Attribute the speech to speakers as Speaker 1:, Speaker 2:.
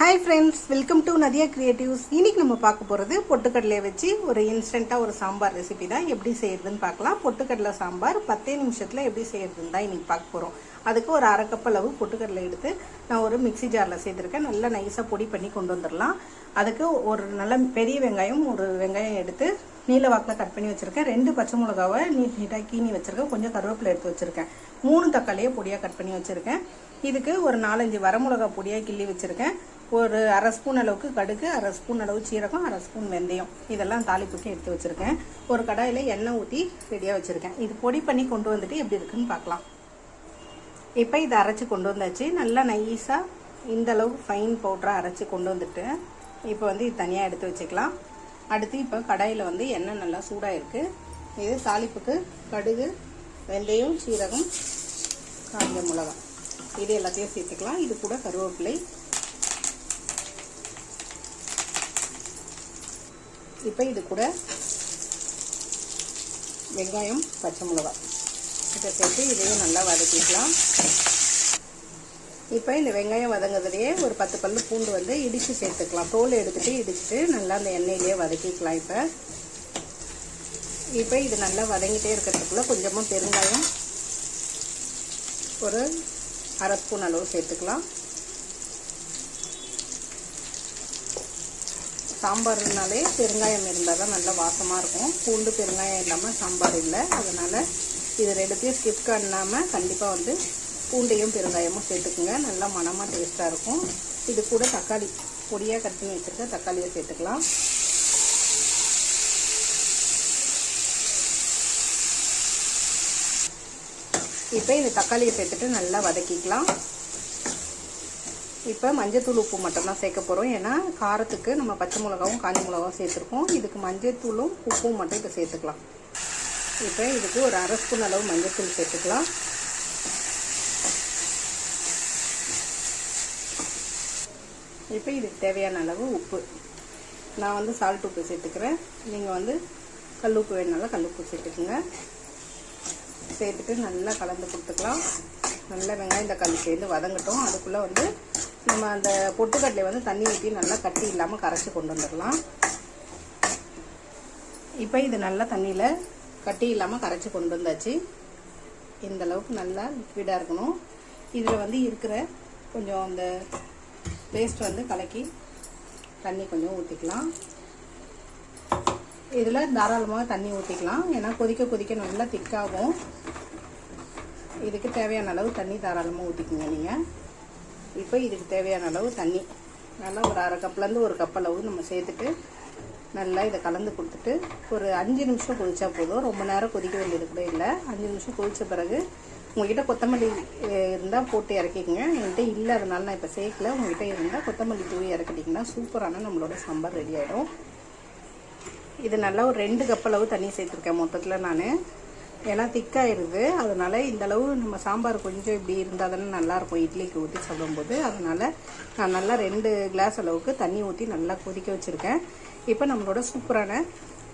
Speaker 1: Hi friends welcome to Nadhiya creatives இன்றைக்கி நம்ம பார்க்க போகிறது பொட்டுக்கடலையை வச்சு ஒரு இன்ஸ்டண்ட்டாக ஒரு சாம்பார் ரெசிபி தான். எப்படி செய்யறதுன்னு பார்க்கலாம். பொட்டுக்கடலை சாம்பார் பத்தே நிமிஷத்தில் எப்படி செய்யறதுன்னு தான் இன்றைக்கி பார்க்க போகிறோம் அதுக்கு ஒரு அரை கப் அளவு பொட்டுக்கடலை எடுத்து நான் ஒரு மிக்ஸி ஜாரில் சேர்த்துருக்கேன். நல்லா நைஸாக பொடி பண்ணி கொண்டு வந்துடலாம் அதுக்கு ஒரு நல்ல பெரிய வெங்காயம் ஒரு வெங்காயம் எடுத்து நீல வாக்கில் கட் பண்ணி வச்சுருக்கேன். ரெண்டு பச்சை மிளகாவை நீட் நீட்டாக கீனி வச்சுருக்கேன் கொஞ்சம் கருவேப்பிலை எடுத்து வச்சுருக்கேன். மூணு தக்காளியை பொடியாக கட் பண்ணி வச்சுருக்கேன். இதுக்கு ஒரு நாலஞ்சு வரமிளகா பொடியாக கிள்ளி வச்சுருக்கேன். ஒரு அரை ஸ்பூன் அளவுக்கு கடுகு அரை ஸ்பூன் அளவு சீரகம் அரை ஸ்பூன் வெந்தயம். இதெல்லாம் தாளிப்புக்கு எடுத்து வச்சுருக்கேன். ஒரு கடாயில் எண்ணெய் ஊற்றி ரெடியாக வச்சுருக்கேன். இது பொடி பண்ணி கொண்டு வந்துட்டு எப்படி இருக்குன்னு பார்க்கலாம். இப்போ இதை அரைச்சி கொண்டு வந்தாச்சு. நல்லா நைஸாக இந்த அளவுக்கு ஃபைன் பவுடராக அரைச்சி கொண்டு வந்துட்டு இப்போ வந்து இது தனியாக எடுத்து வச்சுக்கலாம். அடுத்து இப்போ கடாயில் வந்து எண்ணெய் நல்லா சூடாக இருக்குது இது தாளிப்புக்கு கடுகு வெந்தயம் சீரகம் காஞ்ச மிளகா. இது எல்லாத்தையும் சேர்த்துக்கலாம். இது கூட கருவேப்பிலை. இப்போ இது கூட வெங்காயம் பச்சை மிளகா. இதை சேர்த்து இதையும் நல்லா வதக்கிக்கலாம். இப்போ இந்த வெங்காயம் வதங்குறதுலேயே ஒரு பத்து பல்லு பூண்டு வந்து இடித்து சேர்த்துக்கலாம். தோல் எடுத்துகிட்டு இடிச்சுட்டு நல்லா அந்த எண்ணெயிலேயே வதக்கிக்கலாம் இப்போ. இப்போ இது நல்லா வதங்கிட்டே இருக்கிறதுக்குள்ளே கொஞ்சமாக பெருங்காயம் ஒரு அரை ஸ்பூன் அளவு சேர்த்துக்கலாம். சாம்பார்னாலே பெருங்காயம் இருந்தால் தான் நல்லா வாசமாக இருக்கும். பூண்டு பெருங்காயம் இல்லாமல் சாம்பார் இல்லை. அதனால் இது ரெண்டுத்தையும் ஸ்கிப் பண்ணாமல் கண்டிப்பாக வந்து பூண்டையும் பெருங்காயமும் சேர்த்துக்குங்க. நல்லா மனமாக டேஸ்ட்டாக இருக்கும். இது கூட தக்காளி பொடியாக கட் பண்ணி வச்சுருக்க தக்காளியை சேர்த்துக்கலாம். இப்போ இந்த தக்காளியை சேர்த்துட்டு நல்லா வதக்கிக்கலாம். இப்போ மஞ்சத்தூள் உப்பு மட்டும்தான் சேர்க்க போகிறோம் ஏன்னா காரத்துக்கு நம்ம பச்சை மிளகாவும் காஞ்சி மிளகாவும் சேர்த்துருக்கோம். இதுக்கு மஞ்சத்தூளும் உப்பும் மட்டும் இப்போ சேர்த்துக்கலாம். இப்போ இதுக்கு ஒரு அரை ஸ்பூன் அளவு மஞ்சத்தூள் சேர்த்துக்கலாம். இப்போ இதுக்கு தேவையான அளவு உப்பு. நான் வந்து சால்ட் உப்பு சேர்த்துக்கிறேன். நீங்கள் வந்து கல் உப்பு வேணுனாலும் கல் உப்பு சேர்த்துக்குங்க. சேர்த்துட்டு நல்லா கலந்து கொடுத்துக்கலாம். நல்லா வெங்காயம் இந்த கல் சேர்ந்து வதங்கட்டும். அதுக்குள்ளே வந்து நம்ம அந்த பொட்டுக்கடலை வந்து தண்ணி ஊற்றி நல்லா கட்டி இல்லாமல் கரைச்சி கொண்டு வந்துடலாம். இப்போ இது நல்லா தண்ணியில் கட்டி இல்லாமல் கரைச்சி கொண்டு வந்தாச்சு. இந்த அளவுக்கு நல்லா லிக்விடாக இருக்கணும். இதில் வந்து இருக்கிற கொஞ்சம் அந்த பேஸ்ட் வந்து கலக்கி தண்ணி கொஞ்சம் ஊற்றிக்கலாம் இதில் தாராளமாக தண்ணி ஊற்றிக்கலாம் ஏன்னா கொதிக்க கொதிக்க நல்லா திக்காகும் இதுக்கு தேவையான அளவு தண்ணி தாராளமாக ஊற்றிக்குங்க நீங்கள் இப்போ இதுக்கு தேவையான அளவு தண்ணி. நல்லா ஒரு அரை கப்லேருந்து ஒரு கப் அளவு நம்ம சேர்த்துட்டு நல்லா இதை கலந்து கொடுத்துட்டு ஒரு அஞ்சு நிமிஷம் கொதிச்சா போதும். ரொம்ப நேரம் கொதிக்க வேண்டியது கூட இல்லை. அஞ்சு நிமிஷம் கொதித்த பிறகு உங்ககிட்ட கொத்தமல்லி இருந்தால் போட்டு இறக்கிக்கங்க. என்கிட்ட இல்லை அதனால நான் இப்போ சேர்க்கல. உங்ககிட்ட இருந்தால் கொத்தமல்லி தூவி இறக்கிட்டிங்கன்னா சூப்பரான நம்மளோட சாம்பார் ரெடி ஆகிடும் இது நல்லா ஒரு ரெண்டு கப் அளவு தண்ணி சேர்த்துருக்கேன் மொத்தத்தில் நான். ஏன்னா திக்காயிருது. அதனால் இந்த அளவு நம்ம சாம்பார் கொஞ்சம் இப்படி இருந்தால் தானே நல்லாயிருக்கும் இட்லிக்கு ஊற்றி சாப்பிடும்போது. அதனால் நான் நல்லா ரெண்டு கிளாஸ் அளவுக்கு தண்ணி ஊற்றி நல்லா கொதிக்க வச்சுருக்கேன். இப்போ நம்மளோட சூப்பரான